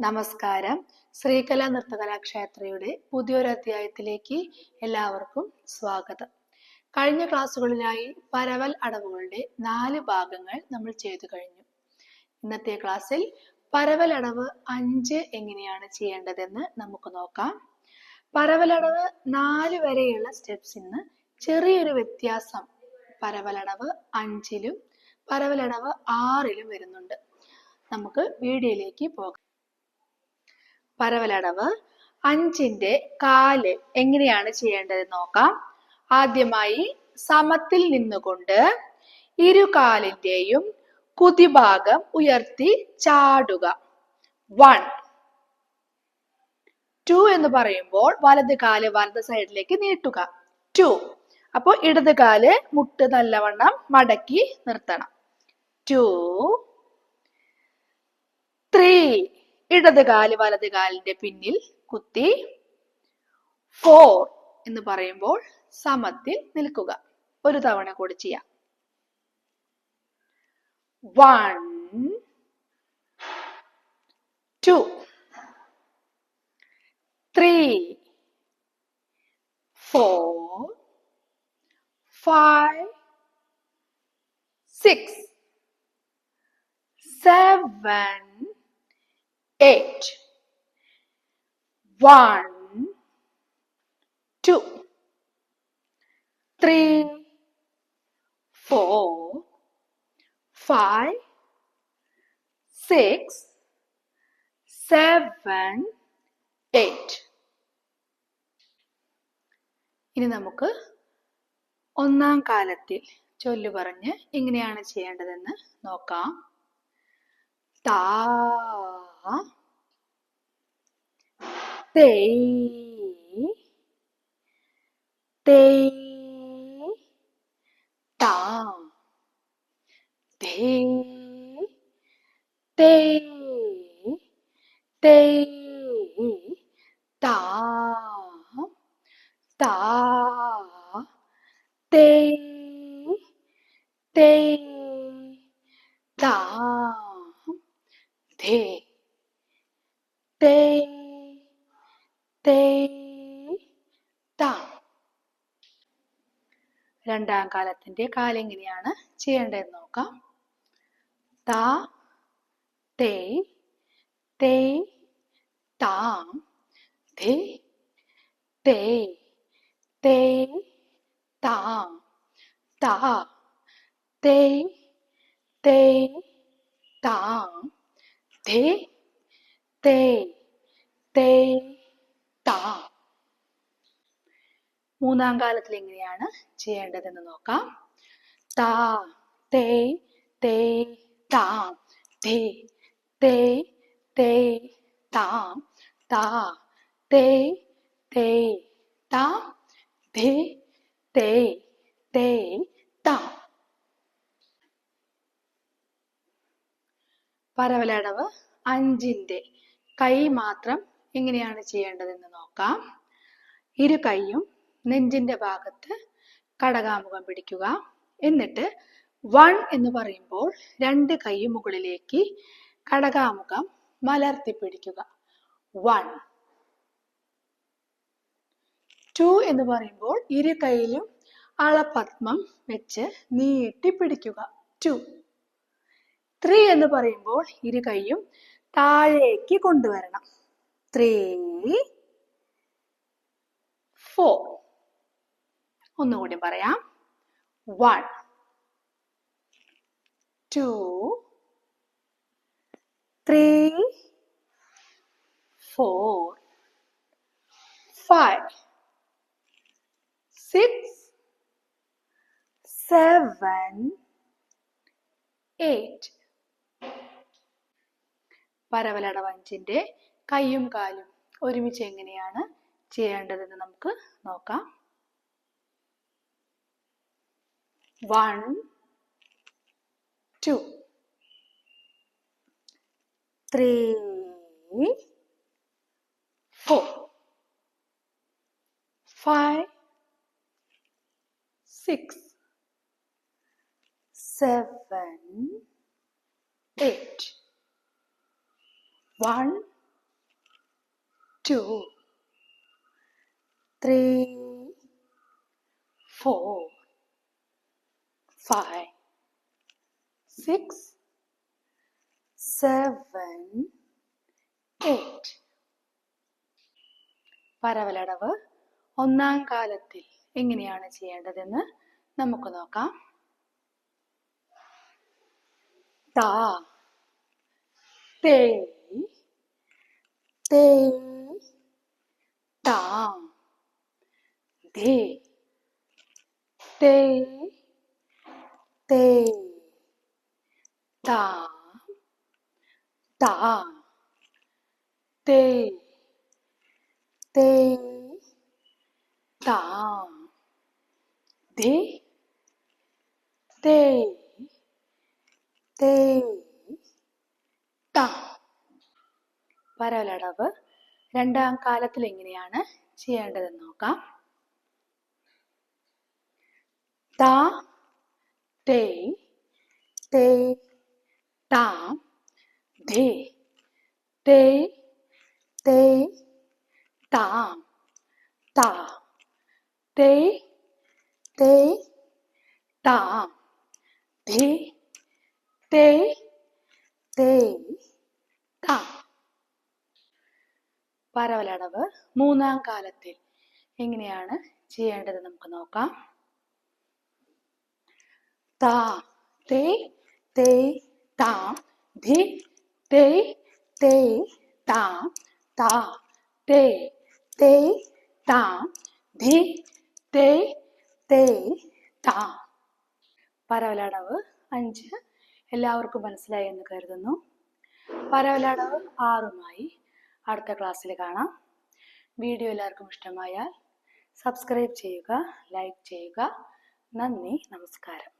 നമസ്കാരം. ശ്രീകല നൃത്തകലാക്ഷേത്രയുടെ പുതിയൊരു അധ്യായത്തിലേക്ക് എല്ലാവർക്കും സ്വാഗതം. കഴിഞ്ഞ ക്ലാസ്സുകളിലായി പരവൽ അടവുകളുടെ നാല് ഭാഗങ്ങൾ നമ്മൾ ചെയ്തു കഴിഞ്ഞു. ഇന്നത്തെ ക്ലാസ്സിൽ പരവൽ അടവ് അഞ്ച് എങ്ങനെയാണ് ചെയ്യേണ്ടതെന്ന് നമുക്ക് നോക്കാം. പരവലടവ് നാല് വരെയുള്ള സ്റ്റെപ്സ് സ്റ്റെപ്സിന് ചെറിയൊരു വ്യത്യാസം. പരവലടവ് അഞ്ചിലും പരവലടവ് ആറിലും വരുന്നുണ്ട്. നമുക്ക് വീഡിയോയിലേക്ക് പോകാം. പരവലടവ്. അഞ്ചിന്റെ കാൽ എങ്ങനെയാണ് ചെയ്യേണ്ടത് നോക്കാം. ആദ്യമായി സമത്തിൽ നിന്നുകൊണ്ട് ഇരു കാലിന്റെയും കുതിഭാഗം ഉയർത്തി ചാടുക. വൺ. ടു എന്ന് പറയുമ്പോൾ വലത് കാൽ വലത് സൈഡിലേക്ക് നീട്ടുക. ടു. അപ്പോൾ ഇടത് കാൽ മുട്ട് നല്ലവണ്ണം മടക്കി നിർത്തണം. ടു. ത്രീ. ഇടത് കാൽ വലത് കാലിന്റെ പിന്നിൽ കുത്തി ഫോർ എന്ന് പറയുമ്പോൾ സമത്തിൽ നിൽക്കുക. ഒരു തവണ കൂടി ചെയ്യാം. One two three four five six seven, eight. One, two, three, four, five, six, seven, eight ഇനി നമുക്ക് ഒന്നാം കാലത്തിൽ ചൊല്ലു പറഞ്ഞ് എങ്ങനെയാണ് ചെയ്യേണ്ടതെന്ന് നോക്കാം താ തേ തേ താ തേ തേ തേ താ താ തേ തേ താ ധേ തേ തേ താ. രണ്ടാം കാലത്തിന്റെ കാലെങ്ങനെയാണ് ചെയ്യേണ്ടതെന്ന് നോക്കാം. താ തേ തേ താം ധേ തേ തേ താം താ തേ തേ താം ധേ തേ. മൂന്നാം കാലത്തിൽ എങ്ങനെയാണ് ചെയ്യേണ്ടതെന്ന് നോക്കാം. താ തേ തേ താ. തേ തേ തേ താ. താ തേ തേ താ. തേ തേ തേ താം. പരവലടവ് അഞ്ചിന്റെ കൈ മാത്രം എങ്ങനെയാണ് ചെയ്യേണ്ടതെന്ന് നോക്കാം. ഇരു കൈയും നെഞ്ചിന്റെ ഭാഗത്ത് കടകാമുഖം പിടിക്കുക. എന്നിട്ട് വൺ എന്ന് പറയുമ്പോൾ രണ്ട് കൈ മുകളിലേക്ക് കടകാമുഖം മലർത്തി പിടിക്കുക. വൺ. ടു എന്ന് പറയുമ്പോൾ ഇരു കൈയിലും അളപത്മം വെച്ച് നീട്ടി പിടിക്കുക. ടു. ത്രീ എന്ന് പറയുമ്പോൾ ഇരു കൈയും താഴേക്ക് കൊണ്ടുവരണം. ത്രീ ഫോർ ഒന്നുകൂടി പറയാം. One two three four five six seven eight. പരവലടവഞ്ചിന്റെ കൈയും കാലും ഒരുമിച്ച് എങ്ങനെയാണ് ചെയ്യേണ്ടതെന്ന് നമുക്ക് നോക്കാം. One two three four five six seven eight. One, two, three, four, five, six, seven, eight. പരവലടവ് ഒന്നാം കാലത്തിൽ എങ്ങനെയാണ് ചെയ്യേണ്ടതെന്ന് നമുക്ക് നോക്കാം താ തേ തേ താ ധേ തേ തേ താ താ തേ തേ താ ധേ തേ തേ താ പരവലടവ് രണ്ടാം കാലത്തിൽ എങ്ങനെയാണ് ചെയ്യേണ്ടതെന്ന് നോക്കാം. താ തേ തേ താ ധേ തേ തേ താം താ തേ തേ താം ധേ തേ താ പരവലടവ് മൂന്നാം കാലത്തിൽ എങ്ങനെയാണ് ചെയ്യേണ്ടത് നമുക്ക് നോക്കാം. താ തേ തേ താ ധി തേ തേ താ താ തേ തേ താ ധി തേ തേ താ. പരവലടവ് അഞ്ച്. എല്ലാവർക്കും മനസ്സിലായി എന്ന് കരുതുന്നു. പരവലടവ് ആറുമായി അടുത്ത ക്ലാസ്സിൽ കാണാം. വീഡിയോ എല്ലാവർക്കും ഇഷ്ടമായാൽ സബ്സ്ക്രൈബ് ചെയ്യുക ലൈക്ക് ചെയ്യുക. നന്ദി നമസ്കാരം.